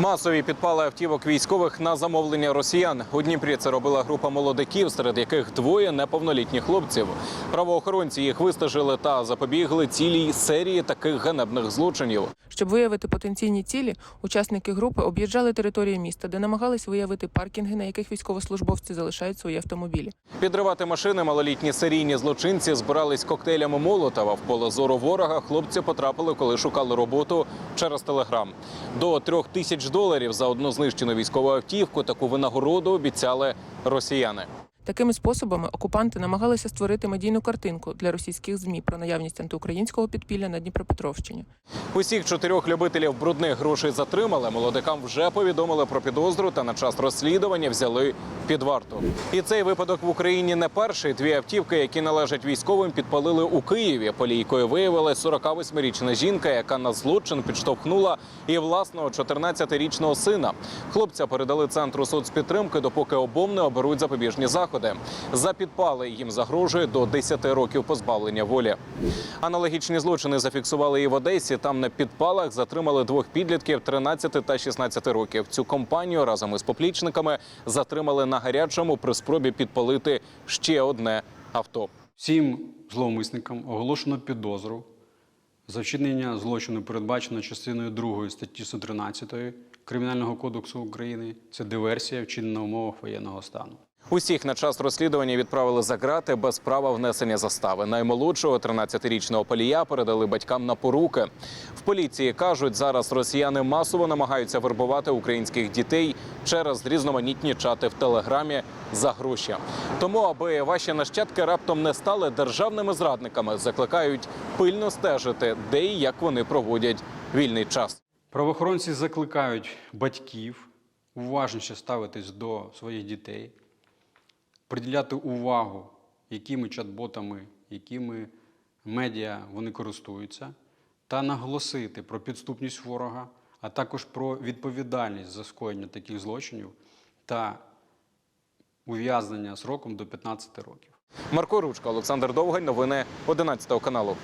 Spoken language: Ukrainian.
Масові підпали автівок військових на замовлення росіян. У Дніпрі це робила група молодиків, серед яких двоє неповнолітніх хлопців. Правоохоронці їх вистежили та запобігли цілій серії таких ганебних злочинів. Щоб виявити потенційні цілі, учасники групи об'їжджали території міста, де намагались виявити паркінги, на яких військовослужбовці залишають свої автомобілі. Підривати машини малолітні серійні злочинці збирались коктейлями Молотова. В поле зору ворога хлопці потрапили, коли шукали роботу через телеграм. До трьох тисяч доларів за одну знищену військову автівку таку винагороду обіцяли росіяни. Такими способами окупанти намагалися створити медійну картинку для російських змі про наявність антиукраїнського підпілля на Дніпропетровщині. Усіх чотирьох любителів брудних грошей затримали. Молодикам вже повідомили про підозру та на час розслідування взяли під варту. І цей випадок в Україні не перший. Дві автівки, які належать військовим, підпалили у Києві. Полійкою виявилась 48-річна жінка, яка на злочин підштовхнула і власного 14-річного сина. Хлопця передали центру соцпідтримки, допоки обом не оберуть запобіжні заходи. За підпали їм загрожує до 10 років позбавлення волі. Аналогічні злочини зафіксували і в Одесі. Там на підпалах затримали двох підлітків 13 та 16 років. Цю компанію разом із поплічниками затримали на гарячому при спробі підпалити ще одне авто. Всім зловмисникам оголошено підозру за вчинення злочину, передбачено частиною 2 статті 113 Кримінального кодексу України. Це диверсія, вчинена в умовах воєнного стану. Усіх на час розслідування відправили за грати без права внесення застави. Наймолодшого 13-річного полія передали батькам на поруки. В поліції кажуть, зараз росіяни масово намагаються вербувати українських дітей через різноманітні чати в телеграмі за гроші. Тому, аби ваші нащадки раптом не стали державними зрадниками, закликають пильно стежити, де і як вони проводять вільний час. Правоохоронці закликають батьків уважніше ставитись до своїх дітей, приділяти увагу, якими чат-ботами, якими медіа вони користуються, та наголосити про підступність ворога, а також про відповідальність за скоєння таких злочинів та ув'язнення сроком до 15 років. Марко Ручка, Олександр Довгань. Новини 11 каналу.